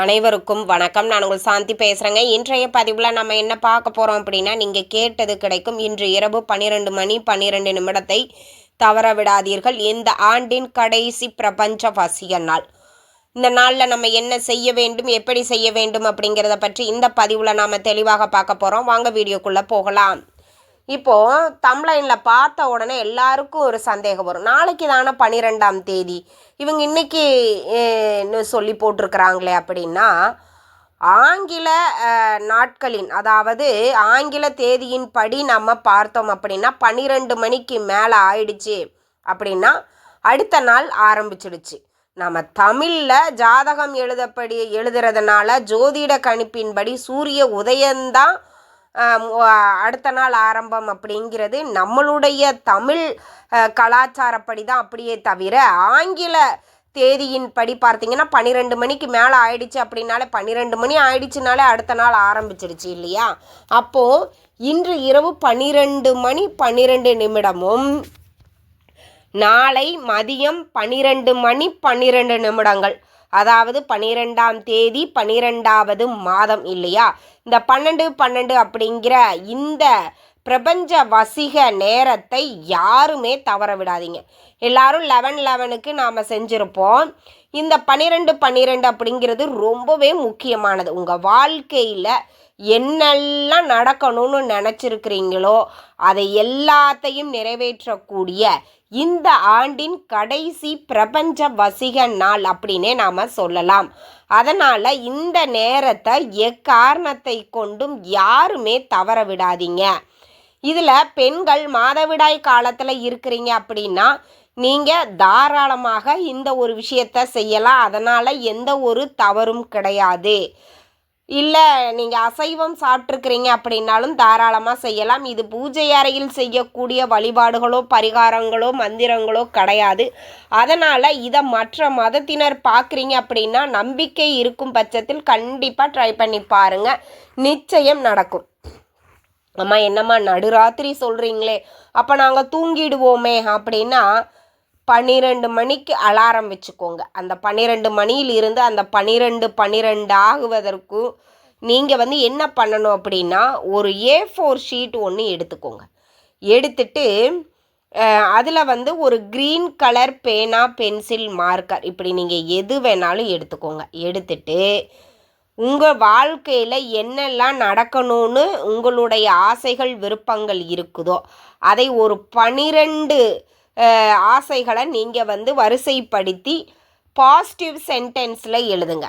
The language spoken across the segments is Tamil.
அனைவருக்கும் வணக்கம். நான் உங்கள் சாந்தி பேசுகிறேங்க இன்றைய பதிவில் நம்ம என்ன பார்க்க போகிறோம் அப்படின்னா நீங்கள் கேட்டது கிடைக்கும். இன்று இரவு பன்னிரெண்டு மணி பன்னிரெண்டு நிமிடத்தை தவற விடாதீர்கள். இந்த ஆண்டின் கடைசி பிரபஞ்ச வசிய நாள். இந்த நாளில் நம்ம என்ன செய்ய வேண்டும் எப்படி செய்ய வேண்டும் அப்படிங்கிறத பற்றி இந்த பதிவில் நாம் தெளிவாக பார்க்க போகிறோம் வாங்க வீடியோக்குள்ளே போகலாம். இப்போது தம்ப்லைனில் பார்த்த உடனே எல்லாருக்கும் ஒரு சந்தேகம் வரும். நாளைக்கு தானே பன்னிரெண்டாம் தேதி? இவங்க இன்னைக்கு சொல்லி போட்டிருக்கிறாங்களே அப்படின்னா ஆங்கில நாட்களின் அதாவது ஆங்கில தேதியின் படி நம்ம பார்த்தோம் அப்படின்னா பன்னிரெண்டு மணிக்கு மேலே ஆயிடுச்சு அப்படின்னா அடுத்த நாள் ஆரம்பிச்சிடுச்சு. நம்ம தமிழில் ஜாதகம் எழுதப்படி எழுதுறதுனால ஜோதிட கணிப்பின்படி சூரிய உதயம்தான் அடுத்த நாள் ஆரம்பம் அப்படிங்கிறது நம்மளுடைய தமிழ் கலாச்சாரப்படி தான் அப்படியே தவிர ஆங்கில தேதியின் படி பார்த்தீங்கன்னா பன்னிரெண்டு மணிக்கு மேலே ஆயிடுச்சு அப்படின்னாலே பன்னிரெண்டு மணி ஆயிடுச்சுனாலே அடுத்த நாள் ஆரம்பிச்சிடுச்சு இல்லையா? அப்போது இன்று இரவு பன்னிரெண்டு மணி பன்னிரெண்டு நிமிடமும் நாளை மதியம் பன்னிரெண்டு மணி பன்னிரெண்டு நிமிடங்கள். அதாவது பன்னிரெண்டாம் தேதி பன்னிரெண்டாவது மாதம் இல்லையா? இந்த பன்னெண்டு பன்னெண்டு அப்படிங்கிற இந்த பிரபஞ்ச வசிக நேரத்தை யாருமே தவற விடாதீங்க. எல்லாரும் லெவன் லெவனுக்கு நாம் செஞ்சுருப்போம். இந்த பன்னிரெண்டு பன்னிரெண்டு அப்படிங்கிறது ரொம்பவே முக்கியமானது. உங்கள் வாழ்க்கையில் என்னெல்லாம் நடக்கணும்னு நினச்சிருக்கிறீங்களோ அதை எல்லாத்தையும் நிறைவேற்றக்கூடிய இந்த ஆண்டின் கடைசி பிரபஞ்ச வசிக நாள் அப்படின்னே நாம் சொல்லலாம். அதனால் இந்த நேரத்தை எக்காரணத்தை கொண்டும் யாருமே தவற விடாதீங்க. இதில் பெண்கள் மாதவிடாய் காலத்தில் இருக்கிறீங்க அப்படின்னா நீங்கள் தாராளமாக இந்த ஒரு விஷயத்த செய்யலாம். அதனால் எந்த ஒரு தவறும் கிடையாது. இல்லை நீங்கள் அசைவம் சாப்பிட்ருக்கிறீங்க அப்படின்னாலும் தாராளமாக செய்யலாம். இது பூஜை அறையில் செய்யக்கூடிய வழிபாடுகளோ பரிகாரங்களோ மந்திரங்களோ கிடையாது. அதனால் இதை மற்ற மதத்தினர் பார்க்குறீங்க அப்படின்னா நம்பிக்கை இருக்கும் பட்சத்தில் கண்டிப்பாக ட்ரை பண்ணி பாருங்கள் நிச்சயம் நடக்கும். அம்மா என்னம்மா நடுராத்திரி சொல்கிறீங்களே அப்போ நாங்கள் தூங்கிடுவோமே அப்படின்னா பன்னிரெண்டு மணிக்கு அலாரம் வச்சுக்கோங்க. அந்த பன்னிரெண்டு மணியில் இருந்து அந்த பன்னிரெண்டு பன்னிரெண்டு ஆகுவதற்கும் நீங்கள் வந்து என்ன பண்ணணும் அப்படின்னா ஒரு ஏ ஃபோர் ஷீட் ஒன்று எடுத்துக்கோங்க. எடுத்துட்டு அதில் வந்து ஒரு க்ரீன் கலர் பேனா பென்சில் மார்க்கர் இப்படி நீங்கள் எது வேணாலும் எடுத்துக்கோங்க. எடுத்துட்டு உங்கள் வாழ்க்கையில் என்னெல்லாம் நடக்கணும்னு உங்களுடைய ஆசைகள் விருப்பங்கள் இருக்குதோ அதை ஒரு பனிரெண்டு ஆசைகளை நீங்கள் வந்து வரிசைப்படுத்தி பாசிட்டிவ் சென்டென்ஸில் எழுதுங்க.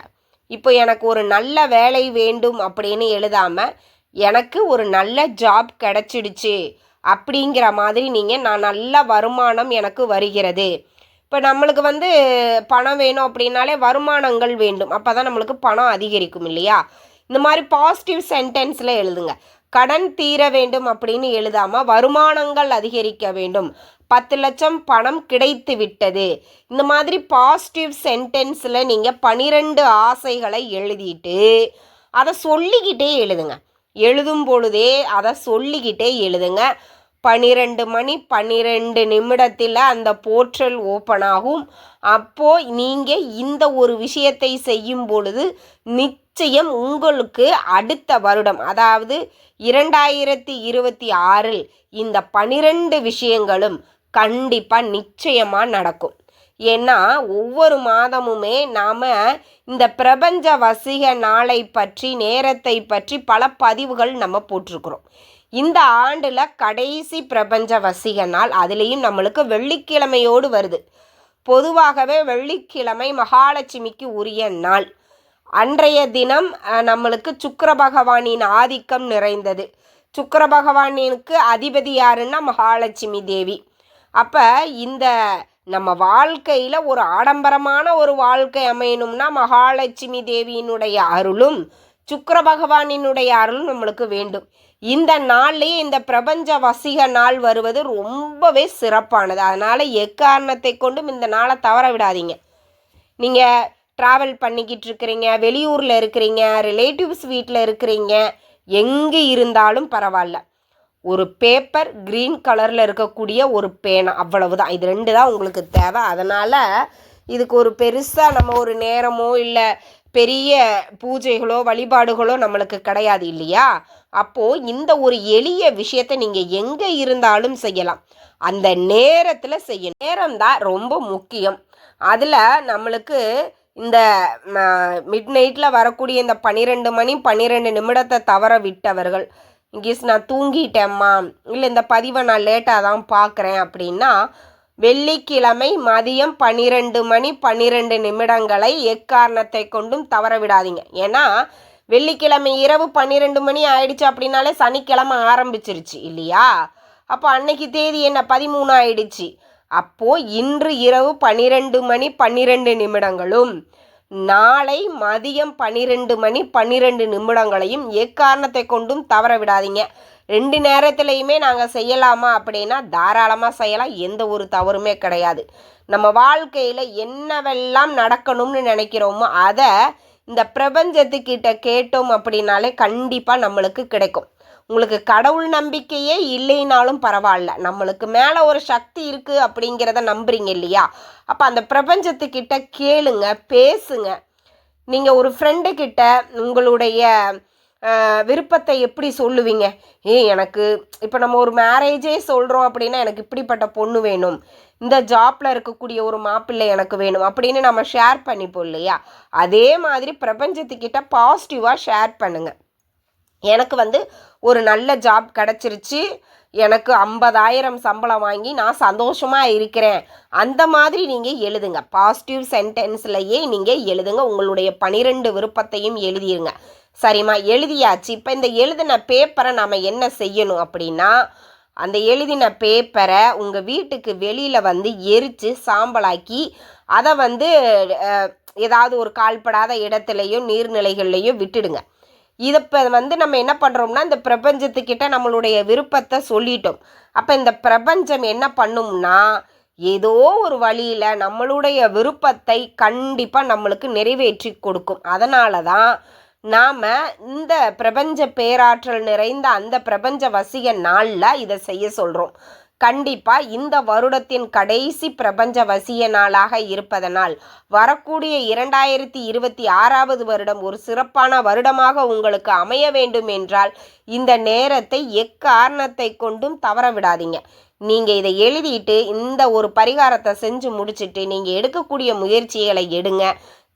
இப்போ எனக்கு ஒரு நல்ல வேலை வேண்டும் அப்படின்னு எழுதாமல் எனக்கு ஒரு நல்ல ஜாப் கிடச்சிடுச்சு அப்படிங்கிற மாதிரி நீங்கள் நான் நல்ல வருமானம் எனக்கு வருகிறது. இப்போ நம்மளுக்கு வந்து பணம் வேணும் அப்படின்னாலே வருமானங்கள் வேண்டும். அப்போ தான் நம்மளுக்கு பணம் அதிகரிக்கும் இல்லையா? இந்த மாதிரி பாசிட்டிவ் சென்டென்ஸில் எழுதுங்க. கடன் தீர வேண்டும் அப்படின்னு எழுதாமல் வருமானங்கள் அதிகரிக்க வேண்டும். பத்து லட்சம் பணம் கிடைத்து விட்டது. இந்த மாதிரி பாசிட்டிவ் சென்டென்ஸில் நீங்கள் பனிரெண்டு ஆசைகளை எழுதிட்டு அதை சொல்லிக்கிட்டே எழுதுங்க. எழுதும் பொழுதே அதை சொல்லிக்கிட்டே எழுதுங்க. பன்னிரெண்டு மணி பன்னிரெண்டு நிமிடத்தில் அந்த போர்ட்டல் ஓப்பன் ஆகும். அப்போது நீங்கள் இந்த ஒரு விஷயத்தை செய்யும் பொழுது நிச்சயம் உங்களுக்கு அடுத்த வருடம் அதாவது இரண்டாயிரத்தி இருபத்தி ஆறில் இந்த பனிரெண்டு விஷயங்களும் கண்டிப்பாக நிச்சயமாக நடக்கும். ஏன்னா ஒவ்வொரு மாதமுமே நாம் இந்த பிரபஞ்ச வசிக நாளை பற்றி நேரத்தை பற்றி பல பதிவுகள் நம்ம போட்டிருக்கிறோம். இந்த ஆண்டில் கடைசி பிரபஞ்ச வசிக நாள் அதுலேயும் நம்மளுக்கு வெள்ளிக்கிழமையோடு வருது. பொதுவாகவே வெள்ளிக்கிழமை மகாலட்சுமிக்கு உரிய நாள். அன்றைய தினம் நம்மளுக்கு சுக்கர பகவானின் ஆதிக்கம் நிறைந்தது. சுக்கர பகவானிற்கு அதிபதி யாருன்னா மகாலட்சுமி தேவி. அப்போ இந்த நம்ம வாழ்க்கையில் ஒரு ஆடம்பரமான ஒரு வாழ்க்கை அமையணும்னா மகாலட்சுமி தேவியினுடைய அருளும் சுக்கர பகவானினுடைய அருளும் நம்மளுக்கு வேண்டும். இந்த நாள்லேயே இந்த பிரபஞ்ச வசிக நாள் வருவது ரொம்பவே சிறப்பானது. அதனால் எக்காரணத்தை கொண்டும் இந்த நாளை தவற விடாதீங்க. நீங்கள் ட்ராவல் பண்ணிக்கிட்டு இருக்கிறீங்க வெளியூரில் இருக்கிறீங்க ரிலேட்டிவ்ஸ் வீட்டில் இருக்கிறீங்க எங்கே இருந்தாலும் பரவாயில்ல. ஒரு பேப்பர் க்ரீன் கலரில் இருக்கக்கூடிய ஒரு பேனா அவ்வளவுதான். இது ரெண்டு தான் உங்களுக்கு தேவை. அதனால் இதுக்கு ஒரு பெருசாக நம்ம ஒரு நேரமோ இல்லை பெரிய பூஜைகளோ வழிபாடுகளோ நம்மளுக்கு கிடையாது இல்லையா? அப்போது இந்த ஒரு எளிய விஷயத்தை நீங்கள் எங்கே இருந்தாலும் செய்யலாம். அந்த நேரத்தில் செய்ய நேரம் தான் ரொம்ப முக்கியம். அதில் நம்மளுக்கு இந்த மிட் நைட்டில் வரக்கூடிய இந்த பன்னிரெண்டு மணி பன்னிரெண்டு நிமிடத்தை தவற விட்டவர்கள் இங்கே நான் தூங்கிட்டேம்மா. இல்லை இந்த பதிவை நான் லேட்டாக தான் பார்க்குறேன் அப்படின்னா வெள்ளிக்கிழமை மதியம் பன்னிரெண்டு மணி பன்னிரெண்டு நிமிடங்களை எக்காரணத்தை கொண்டும் தவற விடாதீங்க. ஏன்னா வெள்ளிக்கிழமை இரவு பன்னிரெண்டு மணி ஆயிடுச்சு அப்படின்னாலே சனிக்கிழமை ஆரம்பிச்சிருச்சு இல்லையா? அப்போ அன்னைக்கு தேதி என்ன? பதிமூணு ஆயிடுச்சு. அப்போது இன்று இரவு பன்னிரெண்டு மணி பன்னிரெண்டு நிமிடங்களும் நாளை மதியம் பன்னிரெண்டு மணி பன்னிரெண்டு நிமிடங்களையும் எக்காரணத்தை கொண்டும் தவற விடாதீங்க. ரெண்டு நேரத்துலையுமே நாங்கள் செய்யலாமா அப்படின்னா தாராளமாக செய்யலாம். எந்த ஒரு தவறுமே கிடையாது. நம்ம வாழ்க்கையில் என்னவெல்லாம் நடக்கணும்னு நினைக்கிறோமோ அதை இந்த பிரபஞ்சத்துக்கிட்ட கேட்டோம் அப்படின்னாலே கண்டிப்பாக நம்மளுக்கு கிடைக்கும். உங்களுக்கு கடவுள் நம்பிக்கையே இல்லைனாலும் பரவாயில்ல. நம்மளுக்கு மேலே ஒரு சக்தி இருக்குது அப்படிங்கிறத நம்புறீங்க இல்லையா? அப்போ அந்த பிரபஞ்சத்துக்கிட்ட கேளுங்க பேசுங்க. நீங்கள் ஒரு ஃப்ரெண்டு கிட்ட உங்களுடைய விருப்பத்தை எப்படி சொல்லுவீங்க? ஏ எனக்கு இப்போ நம்ம ஒரு மேரேஜே சொல்கிறோம் அப்படின்னா எனக்கு இப்படிப்பட்ட பொண்ணு வேணும். இந்த ஜாப்பில் இருக்கக்கூடிய ஒரு மாப்பிள்ளை எனக்கு வேணும். அப்படின்னு நம்ம ஷேர் பண்ணிப்போம் இல்லையா? அதே மாதிரி பிரபஞ்சத்துக்கிட்ட பாசிட்டிவாக ஷேர் பண்ணுங்கள் எனக்கு வந்து ஒரு நல்ல ஜாப் கிடச்சிருச்சு. எனக்கு ஐம்பதாயிரம் சம்பளம் வாங்கி நான் சந்தோஷமாக இருக்கிறேன். அந்த மாதிரி நீங்கள் எழுதுங்க. பாசிட்டிவ் சென்டென்ஸ்லையே நீங்கள் எழுதுங்க. உங்களுடைய பனிரெண்டு விருப்பத்தையும் எழுதிடுங்க சரிம்மா? எழுதியாச்சு. இப்போ இந்த எழுதின பேப்பரை நாம் என்ன செய்யணும் அப்படின்னா அந்த எழுதின பேப்பரை உங்கள் வீட்டுக்கு வெளியில் வந்து எரித்து சாம்பலாக்கி அதை வந்து ஏதாவது ஒரு கால்படாத இடத்துலையோ நீர்நிலைகள்லையோ விட்டுடுங்க. இதை வந்து நம்ம என்ன பண்ணுறோம்னா இந்த பிரபஞ்சத்துக்கிட்ட நம்மளுடைய விருப்பத்தை சொல்லிட்டோம். அப்போ இந்த பிரபஞ்சம் என்ன பண்ணும்னா ஏதோ ஒரு வழியில் நம்மளுடைய விருப்பத்தை கண்டிப்பாக நம்மளுக்கு நிறைவேற்றி கொடுக்கும். அதனால தான் நாம் இந்த பிரபஞ்ச பேராற்றல் நிறைந்த அந்த பிரபஞ்ச வசிக நாளில் இதை செய்ய சொல்கிறோம் கண்டிப்பாக இந்த வருடத்தின் கடைசி பிரபஞ்ச வசிய நாளாக இருப்பதனால் வரக்கூடிய இரண்டாயிரத்தி இருபத்தி ஆறாவது வருடம் ஒரு சிறப்பான வருடமாக உங்களுக்கு அமைய வேண்டும் என்றால் இந்த நேரத்தை எக்காரணத்தை கொண்டும் தவற விடாதீங்க நீங்கள் இதை எழுதிட்டு இந்த ஒரு பரிகாரத்தை செஞ்சு முடிச்சுட்டு நீங்கள் எடுக்கக்கூடிய முயற்சிகளை எடுங்க.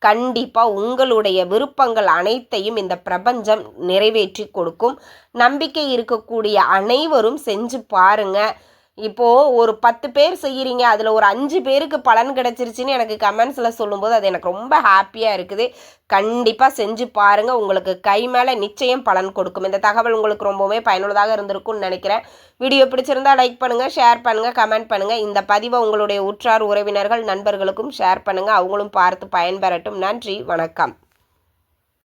கண்டிப்பாக உங்களுடைய விருப்பங்கள் அனைத்தையும் இந்த பிரபஞ்சம் நிறைவேற்றி கொடுக்கும். நம்பிக்கை இருக்கக்கூடிய அனைவரும் செஞ்சு பாருங்கள் இப்போது ஒரு பத்து பேர் செய்கிறீங்க அதில் ஒரு அஞ்சு பேருக்கு பலன் கிடச்சிருச்சின்னு எனக்கு கமெண்ட்ஸில் சொல்லும்போது அது எனக்கு ரொம்ப ஹாப்பியாக இருக்குது. கண்டிப்பாக செஞ்சு பாருங்கள் உங்களுக்கு கை மேலே நிச்சயம் பலன் கொடுக்கும். இந்த தகவல் உங்களுக்கு ரொம்பவே பயனுள்ளதாக இருந்திருக்கும்னு நினைக்கிறேன். வீடியோ பிடிச்சிருந்தா லைக் பண்ணுங்கள் ஷேர் பண்ணுங்கள் கமெண்ட் பண்ணுங்கள் இந்த பதிவை உங்களுடைய உற்றார் உறவினர்கள் நண்பர்களுக்கும் ஷேர் பண்ணுங்கள் அவங்களும் பார்த்து பயன்பெறட்டும். நன்றி வணக்கம்.